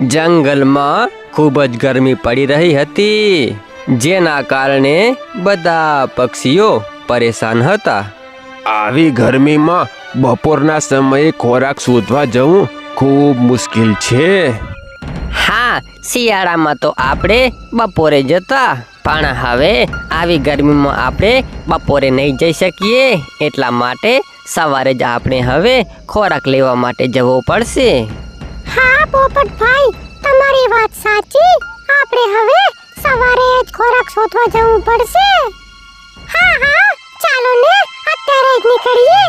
જંગલમાં ખૂબ જ ગરમી પડી રહી હતી. જેના કારણે બધા પક્ષીઓ પરેશાન હતા. આવી ગરમીમાં બપોરના સમયે ખોરાક શોધવા જવું ખૂબ મુશ્કેલ છે. હા શિયાળામાં તો આપણે બપોરે જતા પણ હવે આવી ગરમીમાં આપણે બપોરે નહીં જઈ શકીએ. એટલા માટે સવારે જ આપણે હવે ખોરાક લેવા માટે જવું પડશે. હા, પોપટભાઈ, તમારી વાત સાચી. આપણે હવે સવારે જ ખોરાક શોધવા જવું પડશે. હા હા, ચાલો ને, અત્યારે જ નીકળીએ.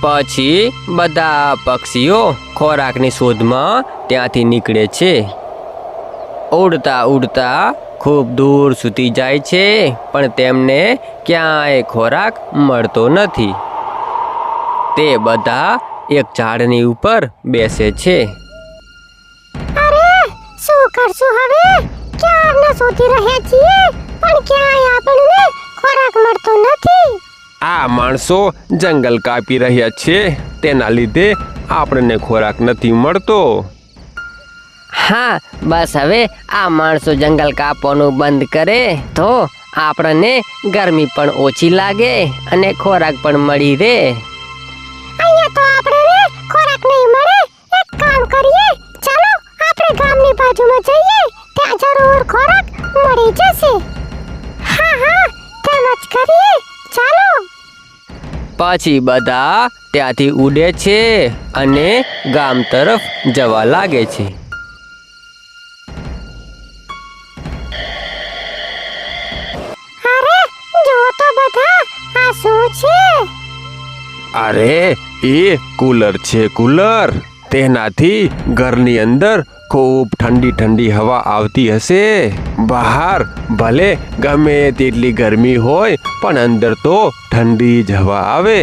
પછી બધા પક્ષીઓ ખોરાકની શોધમાં ત્યાંથી નીકળે છે. ઉડતા ઉડતા ખૂબ દૂર સુધી જાય છે, પણ તેમને ક્યાંય ખોરાક મળતો નથી. તે બધા એક ઝાડની ઉપર બેસે છે. કરશું હવે? ક્યારના શોધી રહ્યા છીએ? પણ ક્યાંય આપણને ખોરાક મળતો નથી. આ માણસો જંગલ કાપી રહ્યા છે. તેના લીધે આપણને ખોરાક નથી મળતો. હા બસ હવે આ માણસો જંગલ કાપવાનું બંધ કરે તો આપણને ગરમી પણ ઓછી લાગે અને ખોરાક પણ મળી રહે. અહીંયા તો આપણને ખોરાક નહીં મળે. ગામની બાજુમાં જઈએ ત્યાં જરૂર ખોરાક મળી જશે. હા હા તેમ જ કરીએ. ચાલો. પછી બધા ત્યાંથી ઉડે છે અને ગામ તરફ જવા લાગે છે. અરે જો તો બધા આ શું છે? અરે એ કુલર છે કુલર. તેનાથી ઘરની અંદર ખૂબ ઠંડી ઠંડી હવા આવતી હશે. બહાર ભલે ગમે તેટલી ગરમી હોય, પણ અંદર તો ઠંડી જ હવા આવે.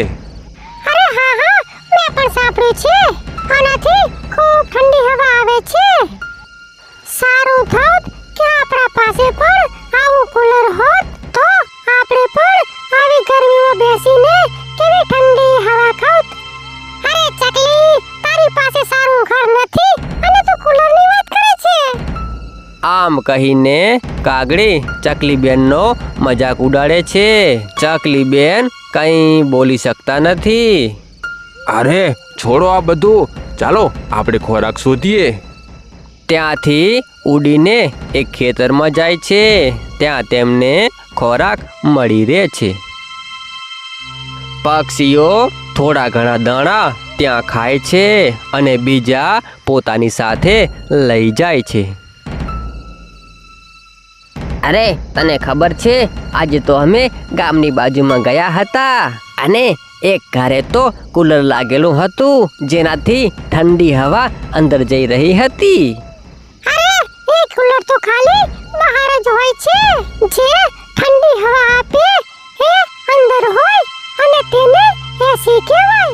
ઠંડી હવા આવે છે. સારું થાત કે આપણા પાસે પણ આમ કહીને કાગડી ચકલીબેનનો મજાક ઉડાડે છે. ચકલીબેન કંઈ બોલી શકતા નથી. અરે છોડો આ બધું. ચાલો આપણે ખોરાક શોધીએ. ત્યાંથી ઉડીને એક ખેતરમાં જાય છે. ત્યાં તેમને ખોરાક મળી રહે છે. પક્ષીઓ થોડા ઘણા દાણા ત્યાં ખાય છે અને બીજા પોતાની સાથે લઈ જાય છે. અરે તને ખબર છે આજે તો અમે ગામની બાજુમાં ગયા હતા. અને એક ઘરે તો કુલર લાગેલું હતું જેનાથી ઠંડી હવા અંદર જઈ રહી હતી. અરે એ કુલર તો ખાલી બહાર જ હોય છે. જે ઠંડી હવા આપે એ અંદર હોય અને તેને એસી કહેવાય.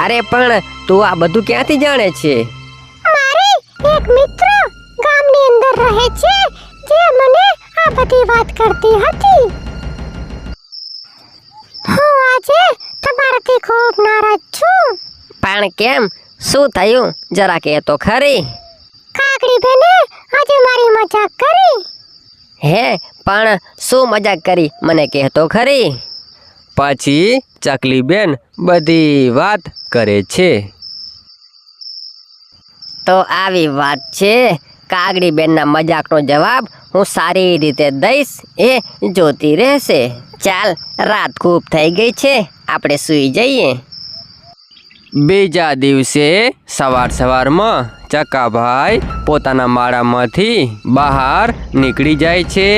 અરે પણ તું આ બધું ક્યાંથી જાણે છે? મારી એક મિત્ર ગામની અંદર રહે છે. બધી વાત કરતી હતી. હું આજે તમારાથી ખૂબ નારાજ છું. પણ કેમ? શું થયું? જરા કે તો ખરી. કાકડી બેને આજે મારી મજાક કરી. હે પણ શું મજાક કરી? મને કહેતો ખરી. પછી ચકલીબેન બધી વાત કરે છે. તો આવી વાત છે. કાગડી બેનના મજાકનો જવાબ હું સારી રીતે દઈશ એ જોતી રહેશે. ચાલ રાત ખૂબ થઈ ગઈ છે આપણે સૂઈ જઈએ. બીજા દિવસે સવાર સવારમાં ચકાભાઈ પોતાના માળામાંથી બહાર નીકળી જાય છે.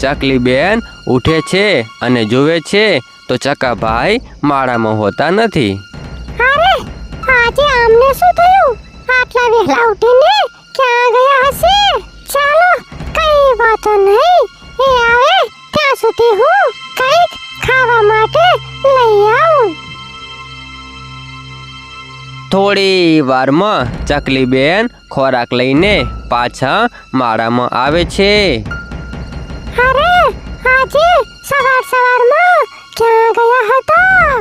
ચકલીબેન ઉઠે છે અને જુએ છે તો ચકાભાઈ માળામાં હોતા નથી. અરે આજે આમને શું થયું? આટલા વહેલા ઉઠીને? વાતો નહીં. એ આવે ત્યાં સુધી હું કંઈક ખાવા માટે લઈ આવું. થોડી વારમાં ચકલીબેન ખોરાક લઈને પાછા માળામાં આવે છે. અરે આજે સવાર સવારમાં ક્યાં ગયા હતા?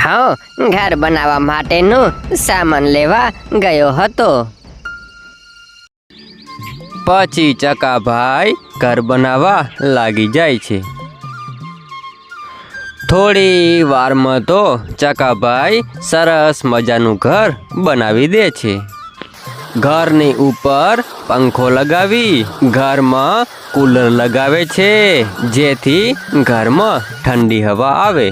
હા ઘર બનાવવા માટેનું સામાન લેવા ગયો હતો. પછી ચકાભાઈ ઘર બનાવવા લાગી જાય છે. થોડી વારમાં તો ચકાભાઈ સરસ મજાનું ઘર બનાવી દે છે. ઘરની ઉપર પંખો લગાવી, ઘરમાં કુલર લગાવે છે, જેથી ઘરમાં ઠંડી હવા આવે.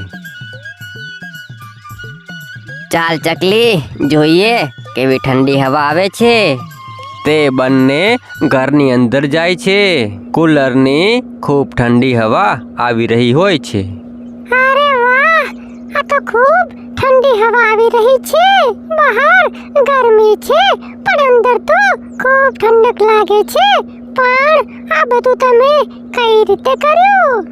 ચાલ ચકલી, જોઈએ કેવી ઠંડી હવા આવે છે. તે બંને ઘરની અંદર જાય છે. કુલરની ખૂબ ઠંડી હવા આવી રહી હોય છે. અરે વાહ! આ તો ખૂબ ઠંડી હવા આવી રહી છે. બહાર ગરમી છે પણ અંદર તો ખૂબ ઠંડક લાગે છે. પણ આ બધું તમે કઈ રીતે કર્યું?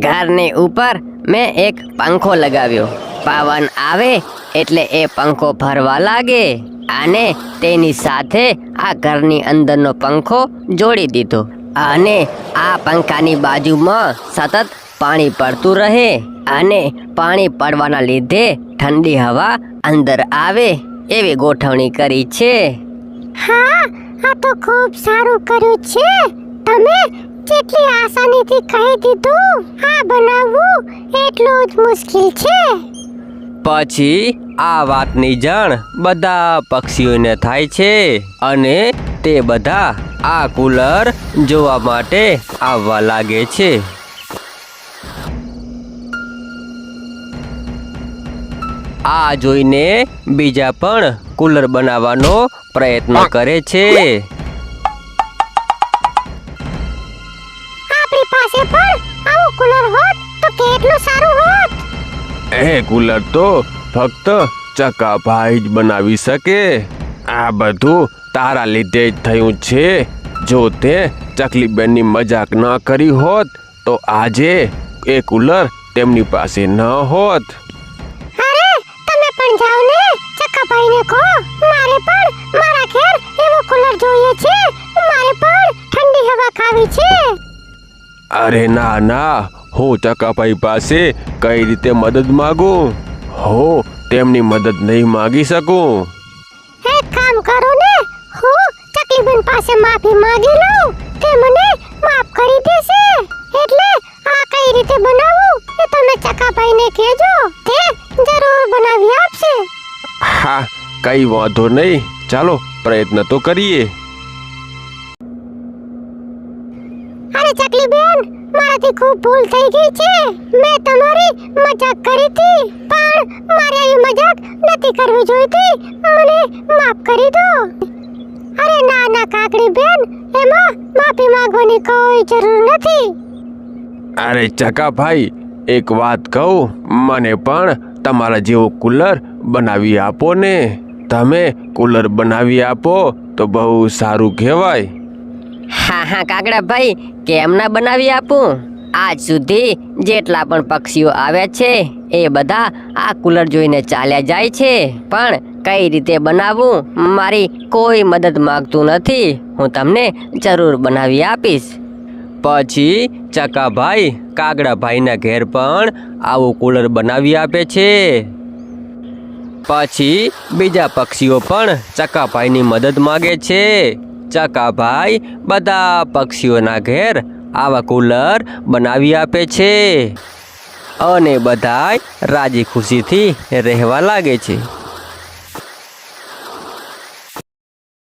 ઘરની ઉપર મેં એક પંખો લગાવ્યો. પવન આવે એટલે એ પંખો ભરવા લાગે. અને તેની સાથે આ ઘરની અંદરનો પંખો જોડી દીધો. અને આ પંખાની બાજુમાં સતત પાણી પડતું રહે અને પાણી પડવાના લીધે ઠંડી હવા અંદર આવે એવી ગોઠવણી કરી છે. હા, આ તો ખૂબ સારું કર્યું છે. તમે જેટલી આસાનીથી કહી દીધું, આ બનાવવું એટલું જ મુશ્કેલ છે. પછી આ વાતની જાણ બધા પક્ષીઓને થાય છે અને તે બધા આ કુલર જોવા માટે આવવા લાગે છે. આ જોઈને બીજા પણ કુલર બનાવવાનો પ્રયત્ન કરે છે. આપણી પાસે પણ આવું કુલર હોત તો કેટલું સારું હોત. એ કુલર તો ફક્ત ચકાભાઈ જ બનાવી શકે. આ બધું તારા લીધે જ થયું છે. જો તે ચકલીબેનની મજાક ન કરી હોત તો આજે એ કુલર તેમની પાસે ન હોત. અરે તમે પણ જાઓ ને ચક્કાભાઈને કહો. મારે પણ મારા ઘેર એવો કુલર જોઈએ છે. મારે પણ ઠંડી હવા ખાવી છે. અરે ના ના હું ચકાભાઈ પાસે કઈ રીતે મદદ માગું? હો તેમની મદદ નહીં માગી શકું. એક કામ કરો ને. હું ચકીબેન પાસે માફી માંગી લઉં. તે મને માફ કરી દેશે. એટલે આ કઈ રીતે બનાવું એ તમે ચકાભાઈને કહેજો. તે જરૂર બનાવી આપશે. હા કઈ વાંધો નહીં. ચાલો પ્રયત્ન તો કરીએ. ભૂલ ગઈ છે? મેં તમારી મજાક કરી હતી પણ મારે આવી મજાક નથી કરવી જોઈતી. મને માફ કરી દો. અરે ના ના કાકડી બેન એમાં માફી માંગવાની કોઈ જરૂર નથી. અરે ચકાભાઈ એક વાત કહું મને પણ તમારા જેવો કુલર બનાવી આપો ને. તમે કુલર બનાવી આપો તો બહુ સારું કહેવાય. હા હા કાકડા ભાઈ કેમ ના બનાવી આપું? આજ સુધી જેટલા પણ પક્ષીઓ આવ્યા છે, એ બધા આ કુલર જોઈને ચાલ્યા જાય છે. પણ કઈ રીતે બનાવવું, મારી કોઈ મદદ માગતું નથી. હું તમને જરૂર બનાવી આપીશ. પછી ચકાભાઈ કાગડાભાઈના ઘેર પણ આવું કુલર બનાવી આપે છે. પછી બીજા પક્ષીઓ પણ ચકાભાઈની મદદ માગે છે. ચકાભાઈ બધા પક્ષીઓના ઘેર આવા કુલર બનાવી આપે છે. અને બધાય રાજી ખુશીથી રહેવા લાગે છે.